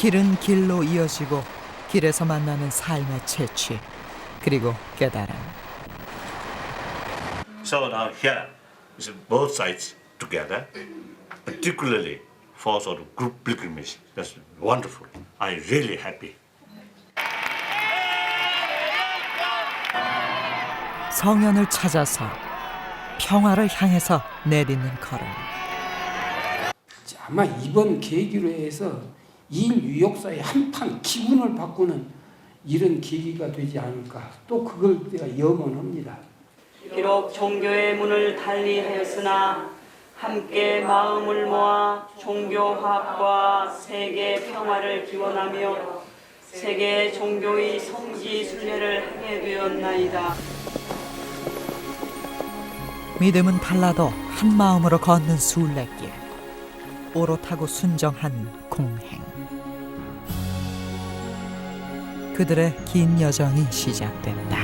길은 길로 이어지고 길에서 만나는 삶의 채취 그리고 깨달음 So now here is both sides together, particularly for sort of group pilgrimage. That's wonderful. I'm really happy. 성현을 찾아서 평화를 향해서 내딛는 걸음 자, 아마 이번 계기로 해서 인류 역사의 한판 기운을 바꾸는 이런 계기가 되지 않을까 또 그걸 내가 염원합니다. 비록 종교의 문을 달리하였으나 함께 마음을 모아 종교 화합과 세계 평화를 기원하며 세계 종교의 성지 순례를 하게 되었나이다. 믿음은 달라도 한 마음으로 걷는 순례길 오롯하고 순정한 공행 그들의 긴 여정이 시작됐다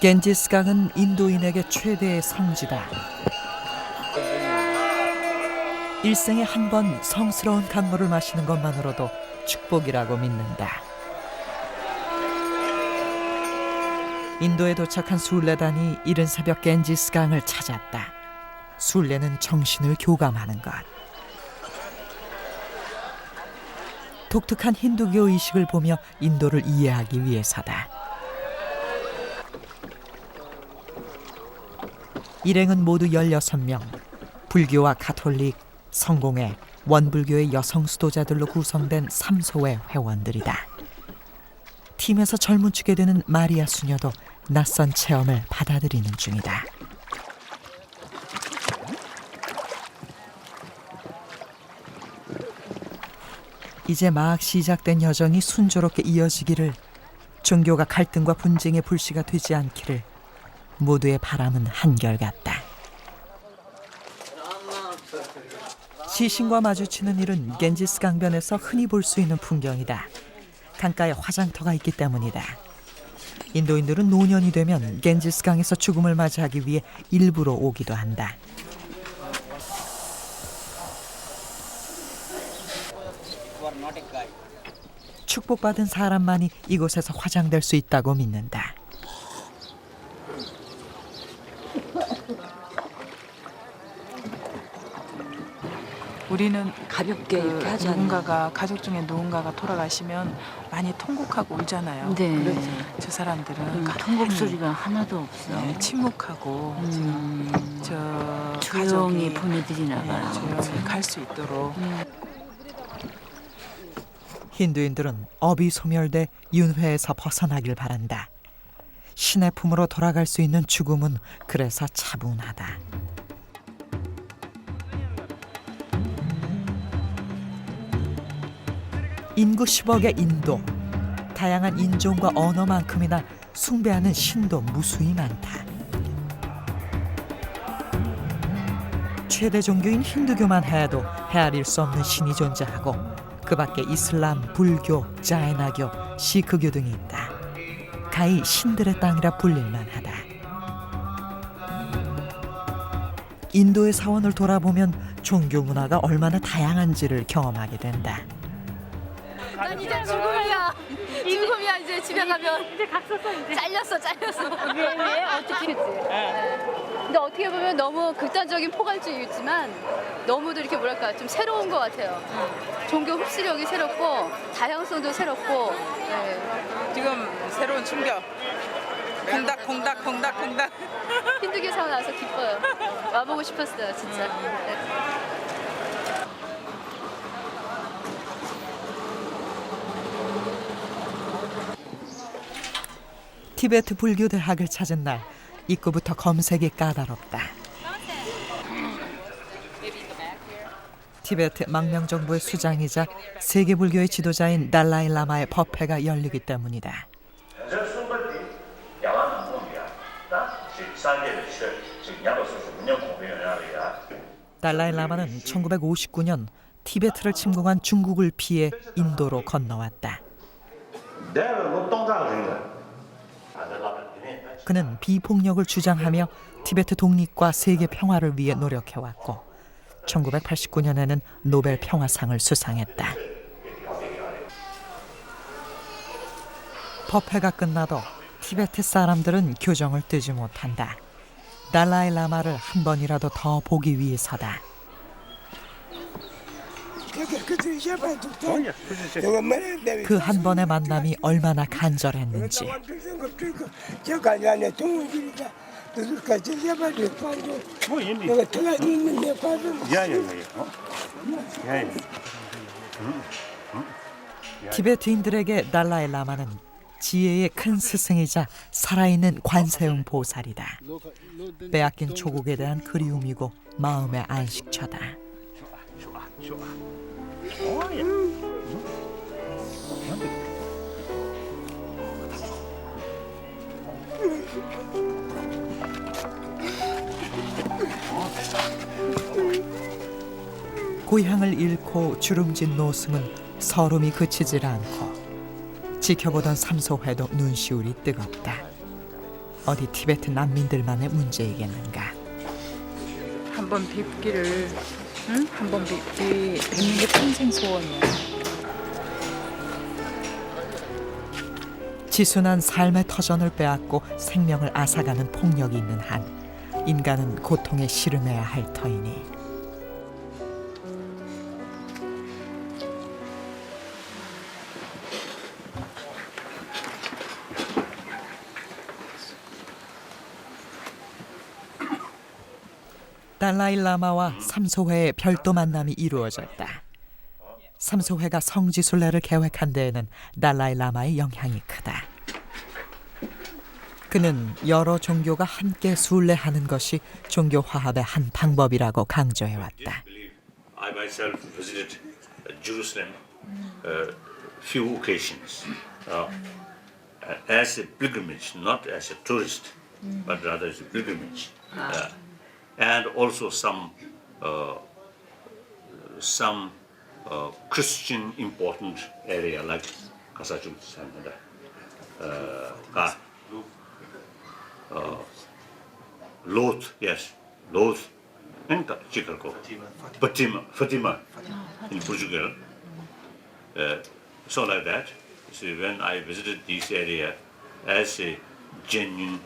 겐지스강은 인도인에게 최대의 성지다 일생에 한 번 성스러운 강물을 마시는 것만으로도 축복이라고 믿는다. 인도에 도착한 순례단이 이른 새벽 겐지스 강을 찾았다. 순례는 정신을 교감하는 것. 독특한 힌두교 의식을 보며 인도를 이해하기 위해서다. 일행은 모두 16명. 불교와 가톨릭, 성공회, 원불교의 여성 수도자들로 구성된 삼소의 회원들이다. 팀에서 젊은 축에 드는 마리아 수녀도 낯선 체험을 받아들이는 중이다. 이제 막 시작된 여정이 순조롭게 이어지기를 종교가 갈등과 분쟁의 불씨가 되지 않기를 모두의 바람은 한결같다. 시신과 마주치는 일은 겐지스 강변에서 흔히 볼 수 있는 풍경이다. 강가에 화장터가 있기 때문이다. 인도인들은 노년이 되면 겐지스 강에서 죽음을 맞이하기 위해 일부러 오기도 한다. 축복받은 사람만이 이곳에서 화장될 수 있다고 믿는다. 우리는 가볍게 그 이렇게 하지. 누군가가 가족 중에 누군가가 돌아가시면 많이 통곡하고 울잖아요. 네. 저 사람들은 음, 가만히, 통곡 소리가 하나도 없어. 네, 침묵하고 음, 저 조용히 가족이 보내드리나 네, 봐요. 조용히 갈 수 있도록 힌두인들은 업이 소멸돼 윤회에서 벗어나길 바란다. 신의 품으로 돌아갈 수 있는 죽음은 그래서 차분하다. 인구 10억의 인도. 다양한 인종과 언어만큼이나 숭배하는 신도 무수히 많다. 최대 종교인 힌두교만 해도 헤아릴 수 없는 신이 존재하고 그 밖에 이슬람, 불교, 자이나교, 시크교 등이 있다. 가히 신들의 땅이라 불릴만 하다. 인도의 사원을 돌아보면 종교 문화가 얼마나 다양한지를 경험하게 된다. 난 이제 죽음이야. 죽음이야 이제 집에 가면. 이제 각섰어 이제. 잘렸어 잘렸어. 왜 왜? 어떻게 했지? 근데 어떻게 보면 너무 극단적인 포괄주의였지만 너무도 이렇게 뭐랄까 좀 새로운 것 같아요. 종교 흡수력이 새롭고 다양성도 새롭고. 네. 지금 새로운 충격. 콩닥 콩닥 콩닥 콩닥. 힌두교 사원 와서 기뻐요. 와보고 싶었어요 진짜. 네. 티베트 불교 대학을 찾은 날 입구부터 검색이 까다롭다. 티베트 망명 정부의 수장이자 세계 불교의 지도자인 달라이 라마의 법회가 열리기 때문이다. 달라이 라마는 1959년 티베트를 침공한 중국을 피해 인도로 건너왔다. 내가 뭐 똥장을 된 거야. 그는 비폭력을 주장하며 티베트 독립과 세계 평화를 위해 노력해왔고 1989년에는 노벨 평화상을 수상했다. 법회가 끝나도 티베트 사람들은 교정을 뜨지 못한다. 달라이 라마를 한 번이라도 더 보기 위해서다. 그 한 번의 만남이 얼마나 간절했는지. 티베트인들에게 달라이 라마는 지혜의 큰 스승이자 살아있는 관세음 보살이다. 빼앗긴 조국에 대한 그리움이고 마음의 안식처다. 고향을 잃고 주름진 노승은 서름이 그치질 않고 지켜보던 삼소회도 눈시울이 뜨겁다. 어디 티베트 난민들만의 문제이겠는가. 한번 뵙기를 응? 한번 뵙는 게 평생 소원이야. 지순한 삶의 터전을 빼앗고 생명을 앗아가는 폭력이 있는 한 인간은 고통에 씨름해야 할 터이니 달라이 라마와 삼소회의 별도 만남이 이루어졌다. 삼소회가 성지순례를 계획한 데에는 달라이 라마의 영향이 크다. 그는 여러 종교가 함께 순례하는 것이 종교 화합의 한 방법이라고 강조해 왔다. I myself visited uh, Jerusalem uh, few occasions uh, as a pilgrimage, not as a tourist, but rather as a pilgrimage, uh, and also some uh, some uh, Christian important area like Kasachum and uh, Ka- uh, Lot, yes, Lot, and Chicago. Fatima, Fatima in Portugal. Uh, so like that. So when I visited this area as a genuine,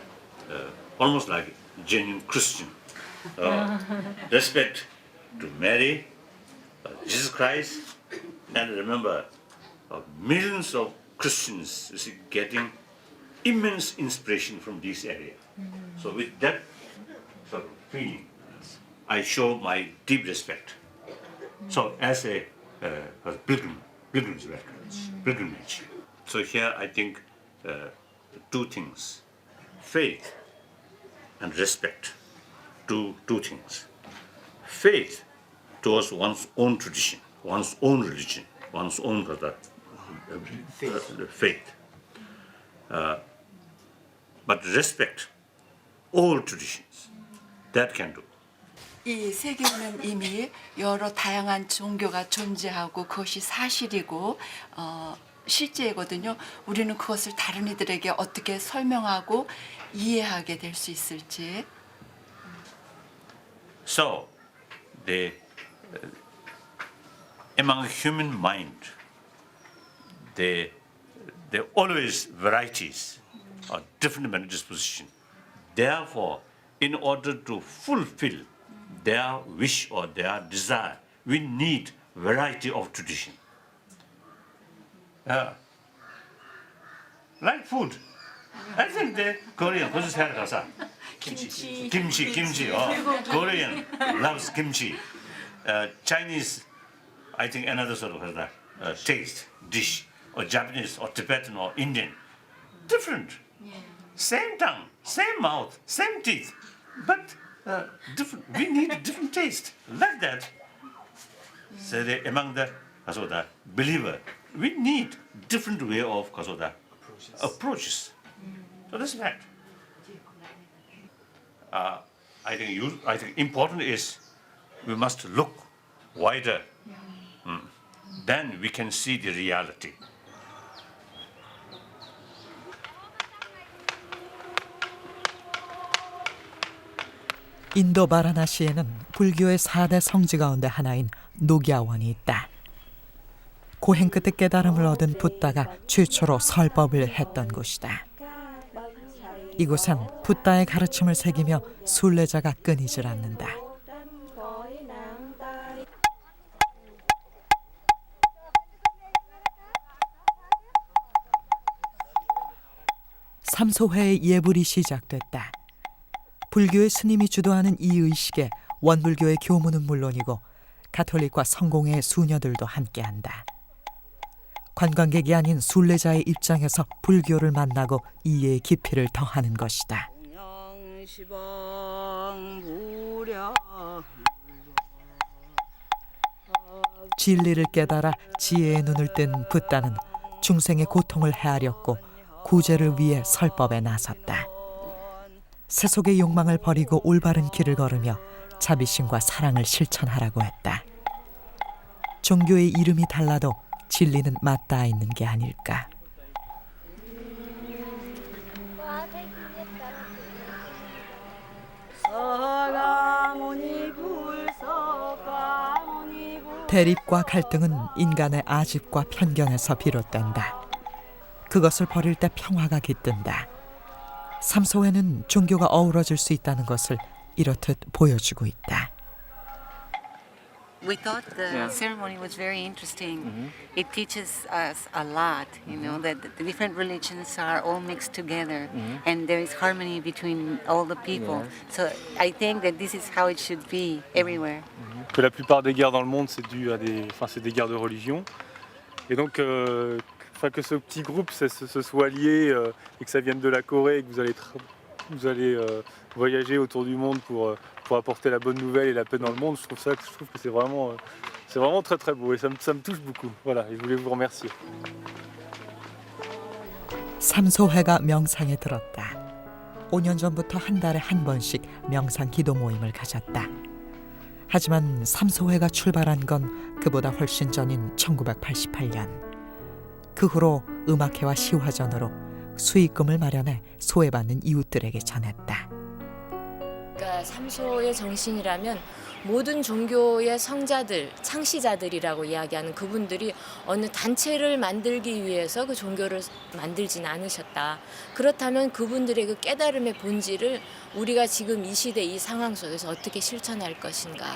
uh, almost like genuine Christian, respect to Mary, uh, Jesus Christ, and remember, uh, millions of Christians is getting immense inspiration from this area. So with that sort of feeling, I show my deep respect. So as a, uh, a pilgrim, pilgrimage, pilgrimage. So here I think uh, two things: faith and respect. Two two things. Faith towards one's own tradition, one's own religion, one's own uh, uh, uh, faith. Uh, but respect all traditions. That can do. 이 세계에는 이미 여러 다양한 종교가 존재하고 그것이 사실이고 어, 실제거든요. 우리는 그것을 다른 이들에게 어떻게 설명하고 이해하게 될 수 있을지. So, the, uh, among human mind, there there always varieties or different mental disposition. Therefore, in order to fulfill their wish or their desire, we need variety of tradition. Uh, like food. I think the Korean, because it's Kimchi. Kimchi, kimchi. Oh, Korean loves kimchi. Uh, Chinese, I think another sort of uh, uh, taste, dish. Or Japanese, or Tibetan, or Indian. Different. Same tongue, same mouth, same teeth. But uh, different. We need a different taste. Like that. So the, among the kasoda, believer, we need different way of kasoda, approaches. So that's fact. uh, I think you, I think important is we must look wider. Mm. Then we can see the reality. 인도 바라나시에는 불교의 4대 성지 가운데 하나인 노기아원이 있다. 고행 끝에 깨달음을 얻은 붓다가 최초로 설법을 했던 곳이다. 이곳은 붓다의 가르침을 새기며 순례자가 끊이질 않는다. 삼소회의 예불이 시작됐다. 불교의 스님이 주도하는 이 의식에 원불교의 교무는 물론이고 가톨릭과 성공의 수녀들도 함께한다. 관광객이 아닌 순례자의 입장에서 불교를 만나고 이해의 깊이를 더하는 것이다. 진리를 깨달아 지혜의 눈을 뜬 붓다는 중생의 고통을 헤아렸고 구제를 위해 설법에 나섰다. 세속의 욕망을 버리고 올바른 길을 걸으며 자비심과 사랑을 실천하라고 했다. 종교의 이름이 달라도 진리는 맞닿아 있는 게 아닐까. 대립과 갈등은 인간의 아집과 편견에서 비롯된다. 그것을 버릴 때 평화가 깃든다. 삼소회는 종교가 어우러질 수 있다는 것을 이렇듯 보여주고 있다. We thought the ceremony was very interesting. It teaches us a lot, you know, that the different religions are all mixed together and there is harmony between all the people. So I think that this is how it should be everywhere. que la plupart des guerres dans le monde c'est dû à des, enfin c'est des guerres de religion. Et donc, euh, que ce petit groupe se, se- se soit lié euh, et que ça vienne de la Corée et que vous allez, tra- vous allez euh, voyager autour du monde pour, euh, pour apporter la bonne nouvelle et la paix dans le monde, je trouve ça, je trouve que c'est vraiment, euh, c'est vraiment très très beau et ça me, ça me touche beaucoup. Voilà, et je voulais vous remercier. 삼소회가 명상에 들었다. 5년 전부터 한 달에 한 번씩 명상 기도 모임을 가졌다. 하지만 삼소회가 출발한 건 그보다 훨씬 전인 1988년. 그 후로 음악회와 시화전으로 수익금을 마련해 소외받는 이웃들에게 전했다. 그러니까 삼소의 정신이라면 모든 종교의 성자들, 창시자들이라고 이야기하는 그분들이 어느 단체를 만들기 위해서 그 종교를 만들진 않으셨다. 그렇다면 그분들의 그 깨달음의 본질을 우리가 지금 이 시대 이 상황 속에서 어떻게 실천할 것인가.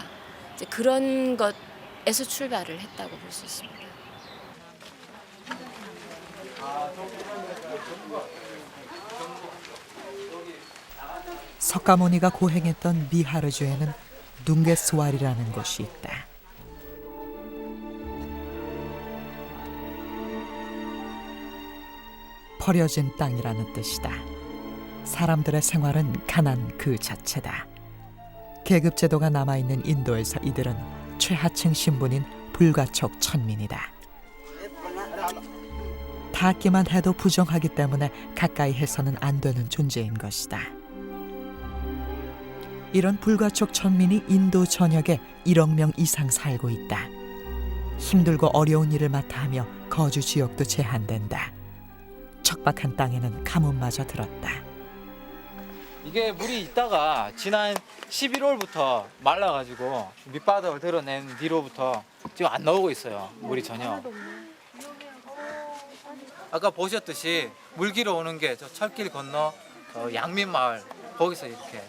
그런 것에서 출발을 했다고 볼 수 있습니다. 석가모니가 고행했던 비하르주에는 둥게스왈이라는 곳이 있다. 버려진 땅이라는 뜻이다. 사람들의 생활은 가난 그 자체다. 계급 제도가 남아 있는 인도에서 이들은 최하층 신분인 불가촉 천민이다. 닿기만 해도 부정하기 때문에 가까이 해서는 안 되는 존재인 것이다. 이런 불가촉 천민이 인도 전역에 1억 명 이상 살고 있다. 힘들고 어려운 일을 맡아 하며 거주 지역도 제한된다. 척박한 땅에는 가뭄마저 들었다. 이게 물이 있다가 지난 11월부터 말라가지고 밑바닥을 드러낸 뒤로부터 지금 안 나오고 있어요. 물이 전혀. 아까 보셨듯이 물 길어 오는 게 저 철길 건너 저 양민마을 거기서 이렇게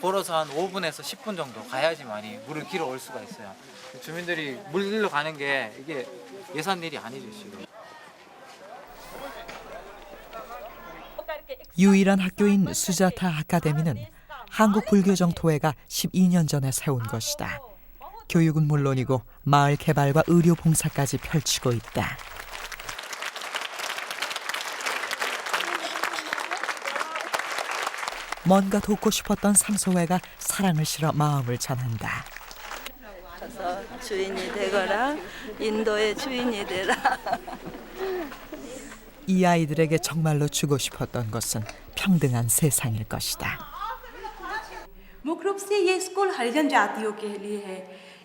걸어서 한 5분에서 10분 정도 가야지만이 물을 길어 올 수가 있어요. 주민들이 물 길러 가는 게 이게 예산 일이 아니죠 지금. 유일한 학교인 수자타 아카데미는 한국 불교정 토회가 12년 전에 세운 것이다. 교육은 물론이고 마을 개발과 의료 봉사까지 펼치고 있다. 뭔가 돕고 싶었던 삼소회가 사랑을 실어 마음을 전한다. 가서 주인이 되거라 인도의 주인이 되라. 이 아이들에게 정말로 주고 싶었던 것은 평등한 세상일 것이다. मुख्य रूप से ये स्कूल हरिजन जातियों के लिए है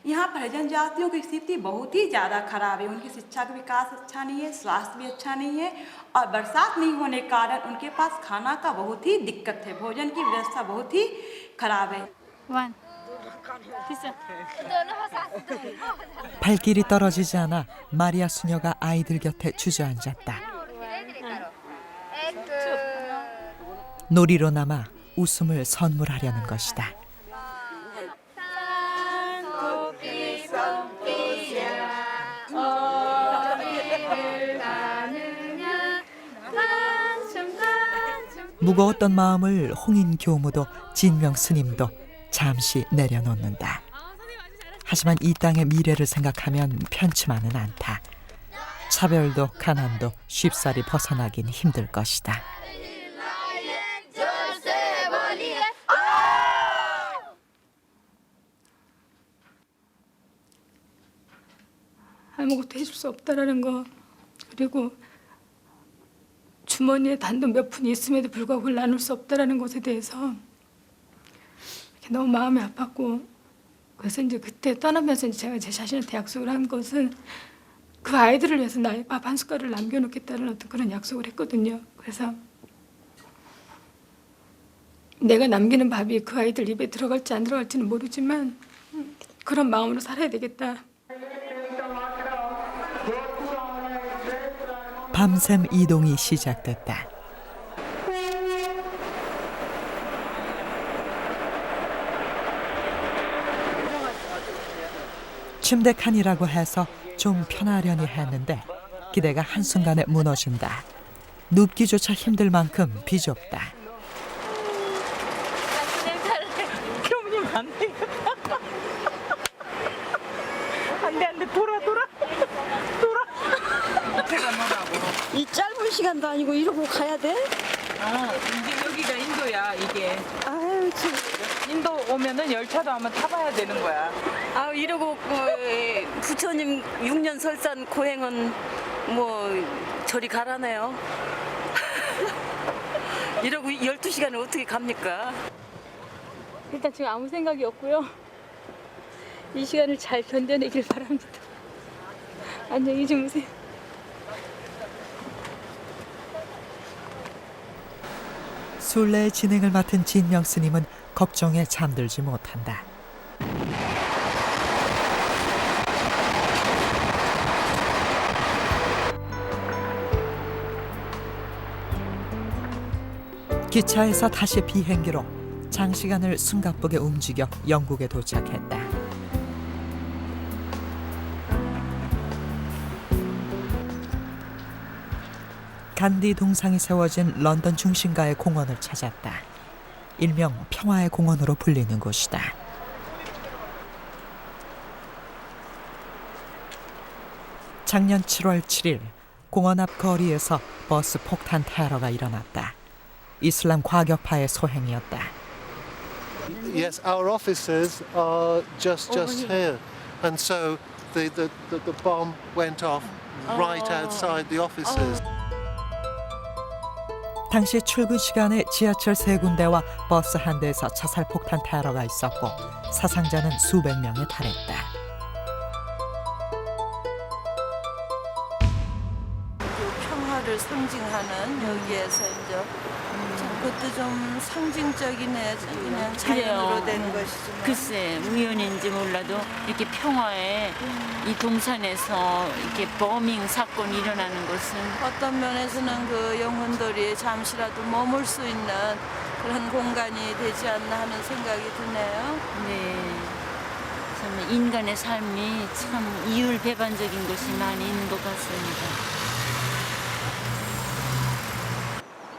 यहाँ पर हरिजन जातियों की स्थिति बहुत ही ज़्यादा खराब है उनकी शिक्षा का विकास अच्छा नहीं है स्वास्थ्य भी अच्छा नहीं है और बरसात नहीं होने के कारण उनके पास खाना का बहुत ही दिक्कत है भोजन की व्यवस्था बहुत ही खराब है One. 됐어. 발길이 떨어지지 않아 마리아 수녀가 아이들 곁에 주저앉았다. 놀이로 남아 웃음을 선물하려는 것이다. 무거웠던 마음을 홍인 교무도 진명 스님도 잠시 내려놓는다. 하지만 이 땅의 미래를 생각하면 편치만은 않다. 차별도 가난도 쉽사리 벗어나긴 힘들 것이다. 아무것도 해줄 수 없다라는 거 그리고 주머니에 단돈 몇 푼이 있음에도 불구하고 나눌 수 없다라는 것에 대해서 너무 마음이 아팠고 그래서 이제 그때 떠나면서 이제 제가 제 자신한테 약속을 한 것은 그 아이들을 위해서 나의 밥 한 숟갈을 남겨놓겠다는 어떤 그런 약속을 했거든요. 그래서 내가 남기는 밥이 그 아이들 입에 들어갈지 안 들어갈지는 모르지만 그런 마음으로 살아야 되겠다. 밤샘 이동이 시작됐다. 침대 칸이라고 해서 좀 편하려니 했는데 기대가 한순간에 무너진다. 눕기조차 힘들 만큼 비좁다. 교무님 안 돼. 안 돼, 안 돼. 돌아, 돌아. 돌아. 제가 뭐라고. 이 짧은 시간도 아니고 이러고 가야 돼? 아, 이게 여기가 인도야, 이게. 아유, 참. 인도 오면은 열차도 한번 타봐야 되는 거야. 아 이러고 그 부처님 6년 설산 고행은 뭐 저리 가라네요. 이러고 12시간을 어떻게 갑니까? 일단 지금 아무 생각이 없고요. 이 시간을 잘 견뎌내길 바랍니다. 안녕히 주무세요. 순례의 진행을 맡은 진명 스님은 걱정에 잠들지 못한다. 기차에서 다시 비행기로 장시간을 숨가쁘게 움직여 영국에 도착했다. 간디 동상이 세워진 런던 중심가의 공원을 찾았다. 일명 평화의 공원으로 불리는 곳이다. 작년 7월 7일 공원 앞 거리에서 버스 폭탄 테러가 일어났다. 이슬람 과격파의 소행이었다. Yes, our officers are just just here, and so the the, the, the bomb went off right outside the offices. 당시 출근 시간에 지하철 세 군데와 버스 한 대에서 자살 폭탄 테러가 있었고 사상자는 수백 명에 달했다. 그 평화를 상징하는 여기에서 이제 참 그것도 좀 상징적이네. 그냥 자연으로 된 것이지만. 글쎄 우연인지 몰라도 이렇게 평화에 이 동산에서 이렇게 버밍 사건이 일어나는 것은 어떤 면에서는 그 영혼들이 잠시라도 머물 수 있는 그런 공간이 되지 않나 하는 생각이 드네요. 네. 참 인간의 삶이 참 이율배반적인 것이 많이 있는 것 같습니다.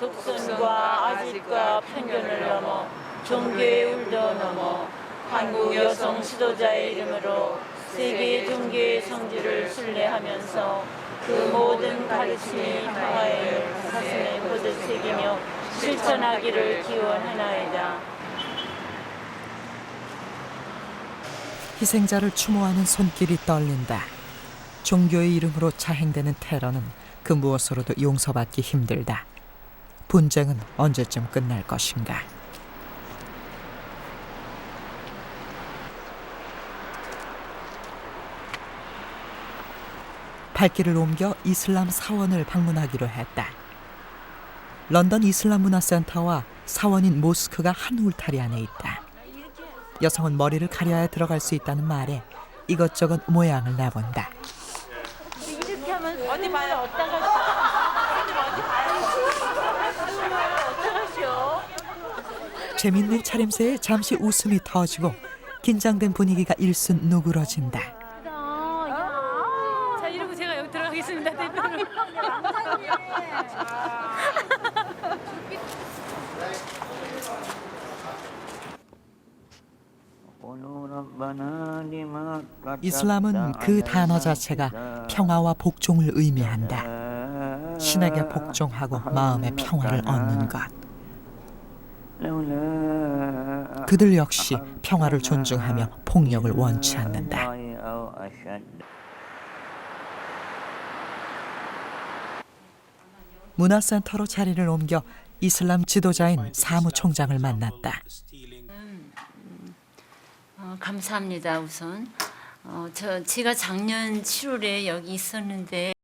독선과 아직과 편견을 넘어 종교의 울도 넘어 한국 여성 지도자의 이름으로 세계 종교의 성지를 순례하면서 그 모든 가르침이 평화의 가슴에 거듭 새기며 실천하기를 기원하나이다. 희생자를 추모하는 손길이 떨린다. 종교의 이름으로 자행되는 테러는 그 무엇으로도 용서받기 힘들다. 분쟁은 언제쯤 끝날 것인가? 발길을 옮겨 이슬람 사원을 방문하기로 했다. 런던 이슬람 문화센터와 사원인 모스크가 한 울타리 안에 있다. 여성은 머리를 가려야 들어갈 수 있다는 말에 이것저것 모양을 내본다. 이렇게 하면 어디 봐요? 어디다가 어디 봐요? 어떡하시오? 재밌는 차림새에 잠시 웃음이 터지고 긴장된 분위기가 일순 누그러진다. 자 이러고 제가 여기 들어가겠습니다. 이슬람은 그 단어 자체가 평화와 복종을 의미한다. 신에게 복종하고 마음의 평화를 얻는 것. 그들 역시 평화를 존중하며 폭력을 원치 않는다. 문화센터로 자리를 옮겨 이슬람 지도자인 사무총장을 만났다. 어, 감사합니다 우선. 어, 저 제가 작년 7월에 여기 있었는데